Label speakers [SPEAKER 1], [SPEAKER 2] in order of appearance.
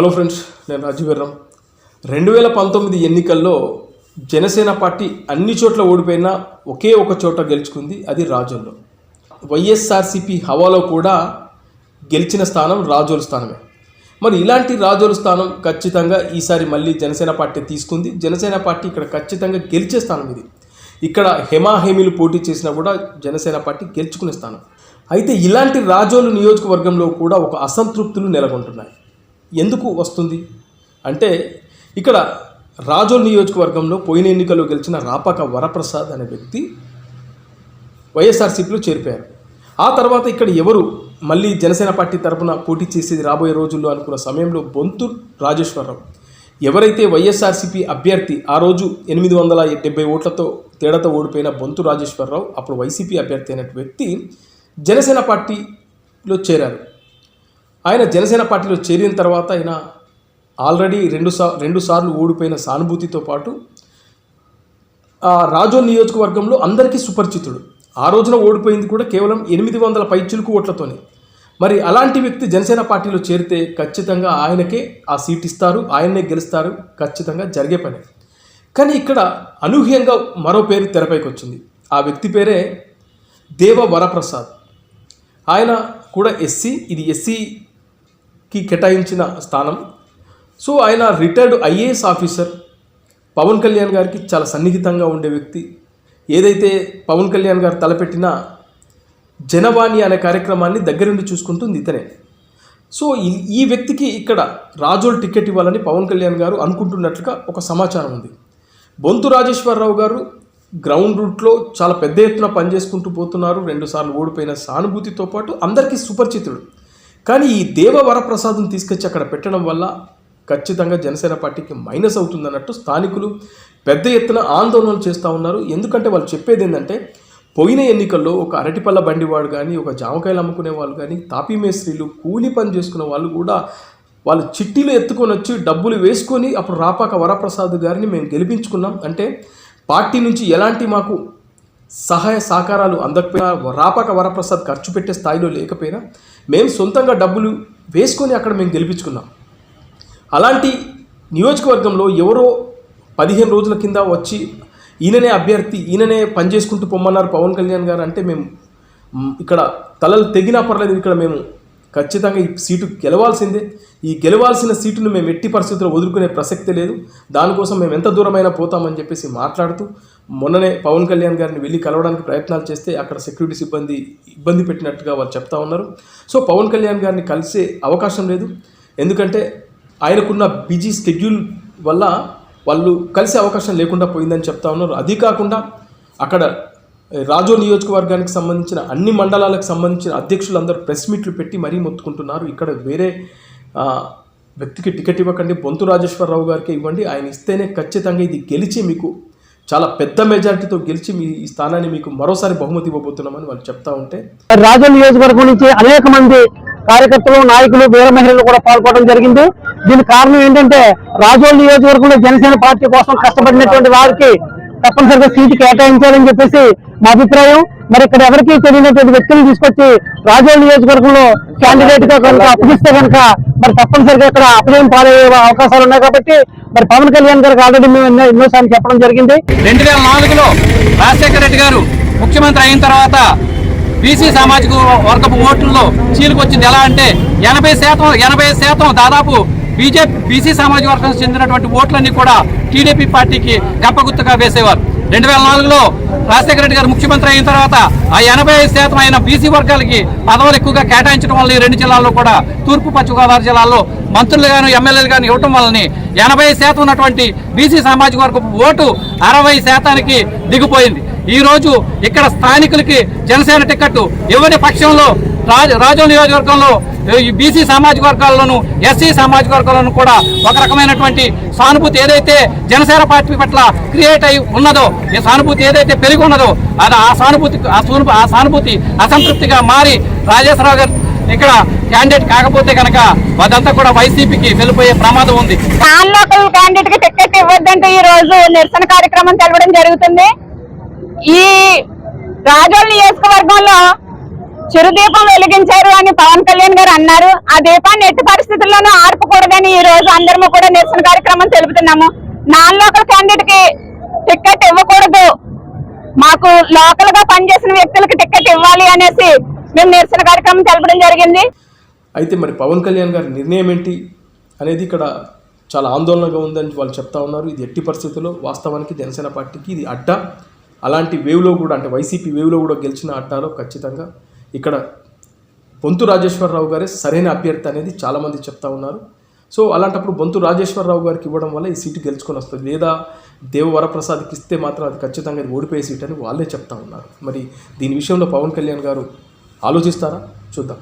[SPEAKER 1] Hello friends నేను రాజీవరం రెండు వేల పంతొమ్మిది ఎన్నికల్లో జనసేన పార్టీ అన్ని చోట్ల ఓడిపోయినా ఒకే ఒక చోట గెలుచుకుంది అది రాజోల్లో. వైఎస్ఆర్సిపి హవాలో కూడా గెలిచిన స్థానం రాజోలు స్థానమే. మరి ఇలాంటి రాజోలు స్థానం ఖచ్చితంగా ఈసారి మళ్ళీ జనసేన పార్టీ తీసుకుంది. జనసేన పార్టీ ఇక్కడ ఖచ్చితంగా గెలిచే స్థానం ఇది. ఇక్కడ హెమాహేమీలు పోటీ చేసినా కూడా జనసేన పార్టీ గెలుచుకునే స్థానం. అయితే ఇలాంటి రాజోలు నియోజకవర్గంలో కూడా ఒక అసంతృప్తులు నెలకొంటున్నాయి. ఎందుకు వస్తుంది? అంటే ఇక్కడ రాజోల్ నియోజకవర్గంలో పోయిన ఎన్నికల్లో గెలిచిన రాపాక వరప్రసాద్ అనే వ్యక్తి వైఎస్ఆర్సీపీలో చేరిపోయారు. ఆ తర్వాత ఇక్కడ ఎవరు మళ్ళీ జనసేన పార్టీ తరపున పోటీ చేసేది రాబోయే రోజుల్లో అనుకున్న సమయంలో బొంతు రాజేశ్వరరావు. ఎవరైతే వైఎస్ఆర్సీపీ అభ్యర్థి ఆ రోజు ఎనిమిది వందల డెబ్బై ఓట్లతో తేడాతో ఓడిపోయిన బొంతు రాజేశ్వరరావు అప్పుడు వైసీపీ అభ్యర్థి అయిన వ్యక్తి జనసేన పార్టీలో చేరారు. ఆయన జనసేన పార్టీలో చేరిన తర్వాత ఆయన ఆల్రెడీ రెండు సా రెండు సార్లు ఓడిపోయిన సానుభూతితో పాటు ఆ రాజోల్ నియోజకవర్గంలో అందరికీ సుపరిచితుడు. ఆ రోజున ఓడిపోయింది కూడా కేవలం ఎనిమిది వందల పైచులకు ఓట్లతోనే. మరి అలాంటి వ్యక్తి జనసేన పార్టీలో చేరితే ఖచ్చితంగా ఆయనకే ఆ సీట్ ఇస్తారు ఆయన్నే గెలుస్తారు ఖచ్చితంగా జరిగే పని. కానీ ఇక్కడ అనూహ్యంగా మరో పేరు తెరపైకి వచ్చింది ఆ వ్యక్తి పేరే దేవ వరప్రసాద్. ఆయన కూడా ఎస్సీ ఇది ఎస్సీ కి కేటాయించిన స్థానం. సో ఆయన retired IAS officer Pawan Kalyan గారికి చాలా సన్నిహితంగా ఉండే వ్యక్తి. ఏదైతే పవన్ కళ్యాణ్ గారు తలపెట్టిన జనవాణి అనే కార్యక్రమాన్ని దగ్గరుండి చూసుకుంటుంది ఇతనే. సో ఈ- ఈ వ్యక్తికి ఇక్కడ రాజోల్ టికెట్ ఇవ్వాలని పవన్ కళ్యాణ్ గారు అనుకుంటున్నట్లుగా ఒక సమాచారం ఉంది. బొంతు రాజేశ్వరరావు గారు గ్రౌండ్ రూట్లో చాలా పెద్ద ఎత్తున పనిచేసుకుంటూ పోతున్నారు. రెండుసార్లు ఓడిపోయిన సానుభూతితో పాటు అందరికీ సుపరిచితుడు కానీ ఈ దేవ వరప్రసాదం తీసుకొచ్చి అక్కడ పెట్టడం వల్ల ఖచ్చితంగా జనసేన పార్టీకి మైనస్ అవుతుందన్నట్టు స్థానికులు పెద్ద ఎత్తున ఆందోళనలు చేస్తూ ఉన్నారు. ఎందుకంటే వాళ్ళు చెప్పేది ఏంటంటే పోయిన ఎన్నికల్లో ఒక అరటిపళ్ళ బండివాడు కానీ ఒక జామకాయలు అమ్ముకునే వాళ్ళు కానీ తాపీ మేస్త్రీలు కూలి పని చేసుకునే వాళ్ళు కూడా వాళ్ళు చిట్టీలు ఎత్తుకొని వచ్చి డబ్బులు వేసుకొని అప్పుడు రాపాక వరప్రసాద్ గారిని మేము గెలిపించుకున్నాం. అంటే పార్టీ నుంచి ఎలాంటి మాకు సహాయ సహకారాలు అందకపోయినా రాపాక వరప్రసాద్ ఖర్చు పెట్టే స్థాయిలో లేకపోయినా మేము సొంతంగా డబ్బులు వేసుకొని అక్కడ మేము గెలిపించుకున్నాం. అలాంటి నియోజకవర్గంలో ఎవరో పదిహేను రోజుల కింద వచ్చి ఈయననే అభ్యర్థి ఈయననే పనిచేసుకుంటూ పొమ్మన్నారు పవన్ కళ్యాణ్ గారు అంటే మేము ఇక్కడ తలలు తెగినా పర్లేదు ఇక్కడ మేము ఖచ్చితంగా ఈ సీటు గెలవాల్సిందే. ఈ గెలవాల్సిన సీటును మేము ఎట్టి పరిస్థితుల్లో వదులుకునే ప్రసక్తి లేదు. దానికోసం మేము ఎంత దూరమైనా పోతామని చెప్పేసి మాట్లాడుతూ మొన్ననే పవన్ కళ్యాణ్ గారిని వెళ్ళి కలవడానికి ప్రయత్నాలు చేస్తే అక్కడ సెక్యూరిటీ సిబ్బంది ఇబ్బంది పెట్టినట్టుగా వాళ్ళు చెప్తా ఉన్నారు. సో పవన్ కళ్యాణ్ గారిని కలిసే అవకాశం లేదు. ఎందుకంటే ఆయనకున్న బిజీ స్కెడ్యూల్ వల్ల వాళ్ళు కలిసే అవకాశం లేకుండా పోయిందని చెప్తా ఉన్నారు. అది కాకుండా అక్కడ రాజో నియోజకవర్గానికి సంబంధించిన అన్ని మండలాలకు సంబంధించిన అధ్యక్షులందరూ ప్రెస్ మీట్లు పెట్టి మరీ మొత్తుకుంటున్నారు. ఇక్కడ వేరే వ్యక్తికి టికెట్ ఇవ్వకండి. బొంతు రాజేశ్వరరావు గారికి ఇవ్వండి. ఆయన ఇస్తేనే ఖచ్చితంగా ఇది గెలిచి మీకు చాలా పెద్ద మెజారిటీతో గెలిచి మీ ఈ స్థానాన్ని మీకు మరోసారి బహుమతి ఇవ్వబోతున్నామని వాళ్ళు చెప్తా ఉంటే.
[SPEAKER 2] రాజు నియోజకవర్గం నుంచి అనేక మంది కార్యకర్తలు నాయకులు వీర మహిళలు కూడా పాల్గొనడం జరిగింది. దీని కారణం ఏంటంటే రాజోల్ నియోజకవర్గంలో జనసేన పార్టీ కోసం కష్టపడినటువంటి వారికి తప్పనిసరిగా సీటు కేటాయించాలని చెప్పేసి మా అభిప్రాయం. మరి ఇక్కడ ఎవరికి తెలియనటువంటి వ్యక్తులను తీసుకొచ్చి రాజోల్ నియోజకవర్గంలో క్యాండిడేట్గా కనుక అప్పగిస్తే కనుక మరి తప్పనిసరిగా ఇక్కడ అపజయం పాలయ్యే అవకాశాలు ఉన్నాయి కాబట్టి మరి పవన్ కళ్యాణ్ గారికి ఆల్రెడీ మేము ఎన్నో ఎన్నోసార్లు చెప్పడం జరిగింది.
[SPEAKER 3] రెండు వేల నాలుగులో రాజశేఖర రెడ్డి గారు ముఖ్యమంత్రి అయిన తర్వాత బీసీ సామాజిక వర్గపు ఓట్లలో చీలుకొచ్చింది. ఎలా అంటే ఎనభై శాతం ఎనభై శాతం దాదాపు బీజేపీ బీసీ సామాజిక వర్గం చెందినటువంటి ఓట్లన్నీ కూడా టీడీపీ పార్టీకి గప్పగుత్తగా వేసేవారు. రెండు వేల నాలుగులో రాజశేఖర రెడ్డి గారు ముఖ్యమంత్రి అయిన తర్వాత ఆ ఎనభై ఐదు శాతం అయిన బీసీ వర్గాలకి పదవులు ఎక్కువగా కేటాయించడం వల్ల ఈ రెండు జిల్లాల్లో కూడా తూర్పు పశ్చిమ గోదావరి జిల్లాల్లో మంత్రులు గాను ఎమ్మెల్యేలు గాను ఇవ్వటం వల్లని ఎనభై శాతం ఉన్నటువంటి బీసీ సామాజిక వర్గం ఓటు అరవై శాతానికి దిగిపోయింది. ఈ రోజు ఇక్కడ స్థానికులకి జనసేన టికెట్ ఇవ్వని పక్షంలో రాజ రాజో నియోజకవర్గంలో ఈ బీసీ సామాజిక వర్గాల్లోనూ ఎస్సీ సామాజిక వర్గాల్లోనూ కూడా ఒక రకమైనటువంటి సానుభూతి ఏదైతే జనసేన పార్టీ పట్ల క్రియేట్ అయి ఉన్నదో ఈ సానుభూతి ఏదైతే పెరిగి ఉన్నదో అది ఆ సానుభూతి ఆ సానుభూతి అసంతృప్తిగా మారి రాజేశ్వరరావు గారు ఇక్కడ క్యాండిడేట్ కాకపోతే కనుక అదంతా కూడా వైసీపీకి వెళ్ళిపోయే ప్రమాదం ఉంది.
[SPEAKER 4] లోకల్ క్యాండిడేట్కి టికెట్ ఇవ్వద్దంటే ఈ రోజు నిరసన కార్యక్రమం తెలవడం జరుగుతుంది. ఈ రాజోల్ నియోజకవర్గంలో చిరుదీపం వెలిగించారు అని పవన్ కళ్యాణ్ గారు అన్నారు. ఆ దీపాన్ని ఎట్టి పరిస్థితుల్లోనూ ఆర్పకూడదని ఈ రోజు అందరము కూడా నిరసన కార్యక్రమం తెలుపుతున్నాము. నాన్ లోకల్ క్యాండిడేట్కి టికెట్ ఇవ్వకూడదు. మాకు లోకల్గా పనిచేసిన వ్యక్తులకు టికెట్ ఇవ్వాలి అనేసి మేము నిరసన కార్యక్రమం తెలపడం జరిగింది.
[SPEAKER 1] అయితే మరి పవన్ కళ్యాణ్ గారి నిర్ణయం ఏంటి అనేది ఇక్కడ చాలా ఆందోళనగా ఉందని వాళ్ళు చెప్తా ఉన్నారు. ఇది ఎట్టి పరిస్థితుల్లో వాస్తవానికి జనసేన పార్టీకి ఇది అడ్డ. అలాంటి వేవ్లో కూడా అంటే వైసీపీ వేవ్లో కూడా గెలిచిన అడ్డాలో ఖచ్చితంగా ఇక్కడ బొంతు రాజేశ్వరరావు గారే సరైన అభ్యర్థి అనేది చాలామంది చెప్తా ఉన్నారు. సో అలాంటప్పుడు బొంతు రాజేశ్వరరావు గారికి ఇవ్వడం వల్ల ఈ సీటు గెలుచుకొని వస్తుంది. లేదా దేవ వరప్రసాద్కి ఇస్తే మాత్రం అది ఖచ్చితంగా అది ఓడిపోయే సీట్ అని వాళ్ళే చెప్తా ఉన్నారు. మరి దీని విషయంలో పవన్ కళ్యాణ్ గారు ఆలోచిస్తారా? చూద్దాం.